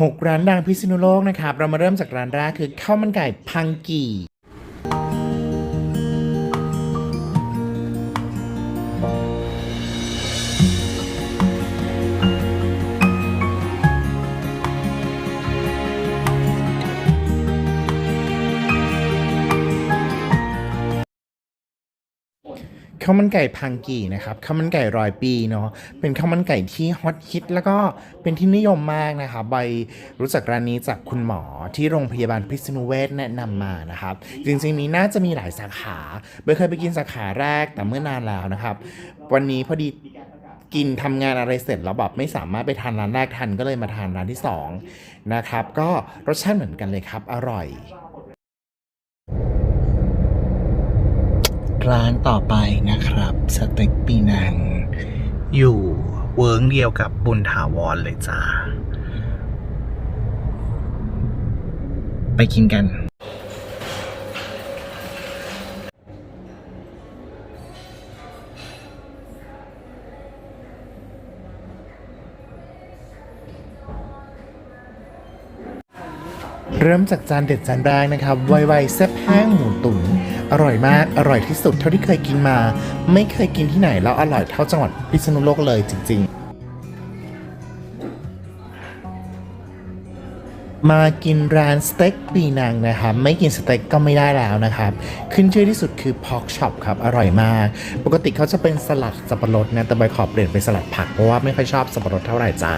6 ร้านดังพิษณุโลกนะครับ เรามาเริ่มจากร้านแรกคือข้าวมันไก่พังกี ข้าวมันไก่พังกีนะครับข้าวมันไก่ร้อยปีเนาะเป็นข้าวมันไก่ที่ฮอตฮิตแล้วก็เป็นที่นิยมมากนะครับใบรู้จักร้านนี้จากคุณหมอที่โรงพยาบาลพิษณุเวชแนะนำมานะครับ จริงๆนี้น่าจะมีหลายสาขาเบยเคยไปกินสาขาแรกแต่เมื่อนานแล้วนะครับ วันนี้พอดีกินทำงานอะไรเสร็จแล้วแบบไม่สามารถไปทานร้านแรกทันก็เลยมาทานร้านที่สองนะครับก็รสชาติเหมือนกันเลยครับ อร่อย ร้านต่อไปนะครับ สเต็กปีนัง อยู่เวิร์งเดียวกับบุญถาวรเลยจ้า ไปกินกันเริ่มจากจานเด็ดจานแรกนะครับไวๆแซ่บแห้งหมู อร่อยมาก อร่อยที่สุดเท่าที่เคยกินมา ไม่เคยกินที่ไหนแล้วอร่อยเท่าจังหวัดพิษณุโลกเลยจริง ๆมากินร้านสเต็กปีนังนะครับไม่กินสเต็กก็ไม่ได้แล้วนะครับ ขึ้นชื่อที่สุดคือ Pork Chop ครับ อร่อยมาก ปกติเขาจะเป็นสลัดสับปะรดนะแต่ใบขอเปลี่ยนเป็นสลัดผักเพราะว่าไม่ค่อยชอบสับปะรดเท่าไหร่จ้า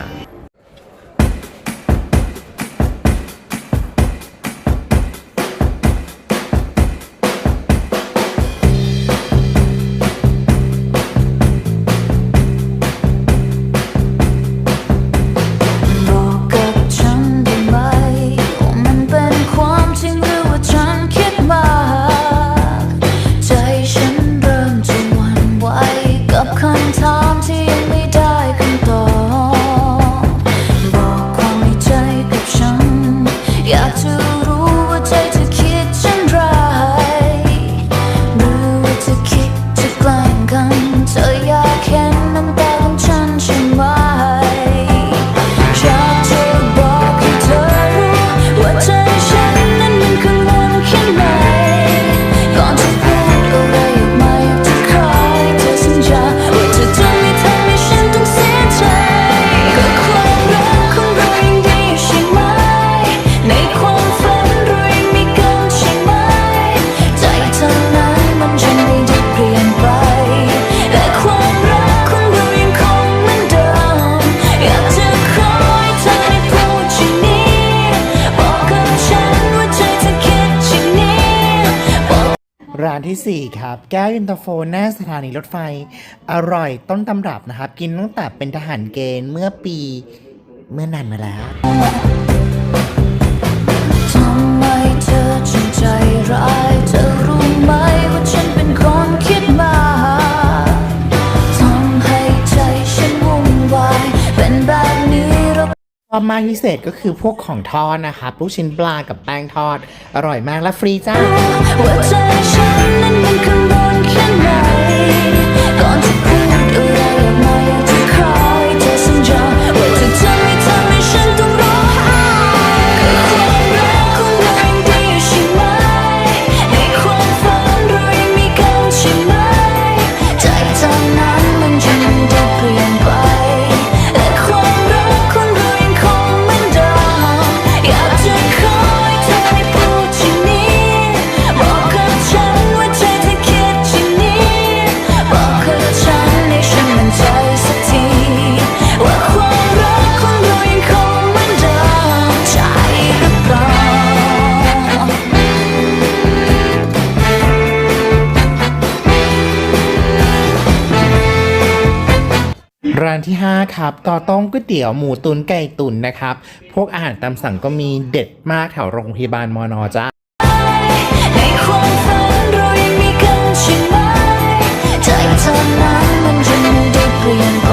ร้านทีสี่ 4 ครับ แก้วยินตาโฟหน้าสถานีรถไฟ อร่อยต้นตำรับนะครับ กินตั้งแต่เป็นทหารเกณฑ์เมื่อปีเมื่อนานมาแล้ว ชอบมากพิเศษก็คือพวกของทอดนะครับลูกชิ้นปลากับแป้งทอด อร่อยมากและฟรีจ้าว่าใจฉันนั้นมันกังวลแค่ไหนก่อนจะพูดอะไรออกมา ร้านที่ 5 ครับ ต่อต้องก๋วยเตี๋ยวหมูตุนไก่ตุนนะครับ พวกอาหารตามสั่งก็มีเด็ดมากแถวโรงพยาบาลมอนอจ้าในความฝันเรายังมีกันใช่ไหมใจเธอนั้นมันยังได้เปลี่ยนไป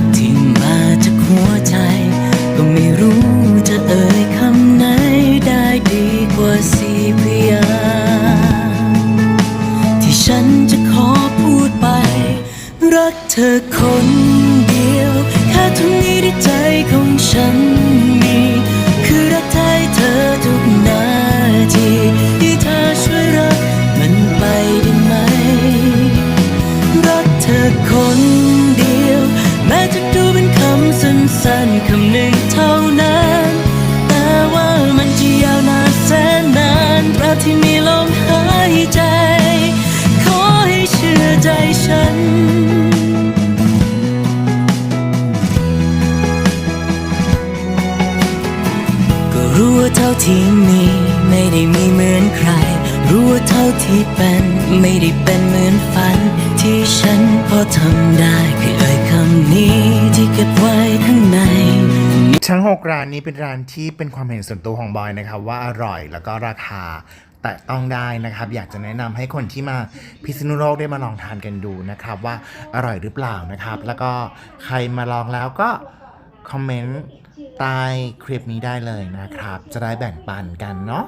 หัวใจ ก็ไม่รู้จะเอ่ยคำไหนได้ดีกว่าสี่พยางที่ฉันจะขอพูดไป รักเธอคนเดียว แค่เท่านี้ที่ใจของฉัน ที่มีไม่ได้มีเหมือนใคร รู้ว่าเท่าที่เป็นไม่ได้เป็นเหมือนฝัน ที่ฉันพอทำได้คือเอ่ยคำนี้ที่เก็บไว้ข้างในทั้ง6ร้านนี้เป็นร้านที่เป็นความเห็นส่วนตัวของบอยนะครับว่าอร่อยแล้วก็ราคาแต่ต้องได้นะครับ อยากจะแนะนำให้คนที่มาพิษณุโลกได้มาลองทานกันดูนะครับ ว่าอร่อยหรือเปล่านะครับ แล้วก็ใครมาลองแล้วก็คอมเมนต์ ใต้คลิปนี้ได้เลยนะครับ จะได้แบ่งปันกันเนาะ